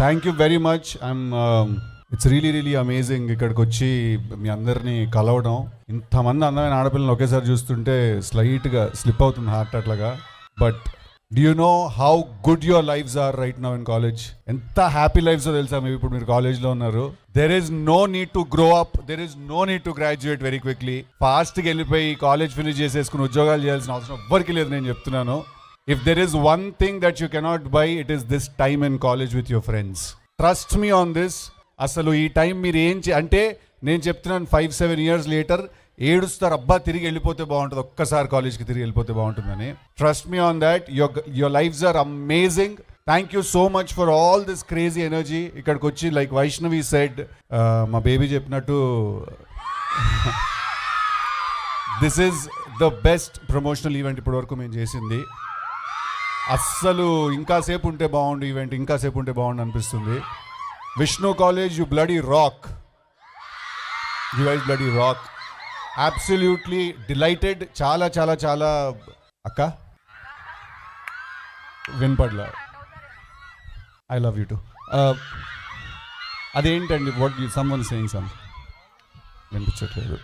Thank you very much I'm it's really really amazing ఇక్కడికి వచ్చి మీ అందరినీ కలవడం. ఇంతమంది అందమైన ఆడపిల్లని ఒకేసారి చూస్తుంటే స్లైట్గా స్లిప్ అవుతుంది హార్ట్ అట్లాగా but do you know how good your lives are right now in college ఎంత హ్యాపీ లైఫ్స్ తెలుసా మీరు ఇప్పుడు మీరు కాలేజ్లో ఉన్నారు? There is no need to grow up there is no need to graduate very quickly ఫాస్ట్గా వెళ్ళిపోయి కాలేజ్ ఫినిష్ చేసేసుకుని ఉద్యోగాలు చేయాల్సిన అవసరం ఎవ్వరికి లేదు నేను చెప్తున్నాను. If there is one thing that you cannot buy it is this time in college with your friends trust me on this అసలు ఈ టైం మీరు ఏం అంటే నేను చెప్తున్నాను ఫైవ్ సెవెన్ ఇయర్స్ లేటర్ ఏడుస్తారు అబ్బా తిరిగి వెళ్ళిపోతే బాగుంటుంది. ఒక్కసారి కాలేజ్కి తిరిగి వెళ్ళిపోతే బాగుంటుందని. Trust me on that your your lives are amazing thank you so much for all this crazy energy ఇక్కడికి వచ్చి లైక్ వైష్ణవి సెడ్ మా బేబీ చెప్పినట్టు this is the best promotional event ఇప్పటివరకు మేము చేసింది. అస్సలు ఇంకాసేపు ఉంటే బాగుండు ఈవెంట్ ఇంకాసేపు ఉంటే బాగుండు అనిపిస్తుంది. Vishnu college you bloody rock you wise bloody rock absolutely delighted చాలా చాలా చాలా అక్క. వినపడలా? ఐ లవ్ యూ టు అదేంటండి what you someone saying some వినిపించట్లేదు.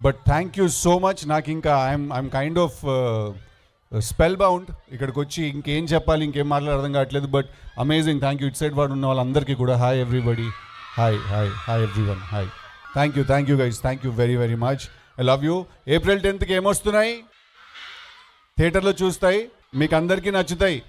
But thank you so much నాకు ఇంకా I'm I'm kind of spellbound ఇక్కడికి వచ్చి ఇంకేం చెప్పాలి ఇంకేం మాట్లాడడం కావట్లేదు but amazing thank you. It side వాడు ఉన్న వాళ్ళందరికీ కూడా hi everybody. Hi hi hi everyone hi. Thank you thank you guys thank you very very much. I love you. April టెన్త్కి ఏమొస్తున్నాయి? థియేటర్లో చూస్తాయి మీకు అందరికీ నచ్చుతాయి.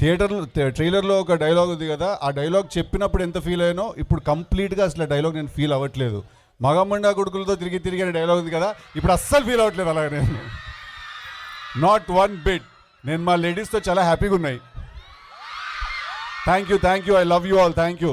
థియేటర్లో ట్రైలర్లో ఒక డైలాగ్ ఉంది కదా ఆ డైలాగ్ చెప్పినప్పుడు ఎంత ఫీల్ అయ్యానో ఇప్పుడు కంప్లీట్గా అసలు డైలాగ్ నేను ఫీల్ అవ్వట్లేదు. మగమండ కొడుకులతో తిరిగి తిరిగి డైలాగ్ ఉంది కదా ఇప్పుడు అస్సలు ఫీల్ అవ్వట్లేదు అలాగే నేను. నాట్ వన్ బిట్ నేను మా లేడీస్తో చాలా హ్యాపీగా ఉన్నాయి. Thank you thank you I love you all thank you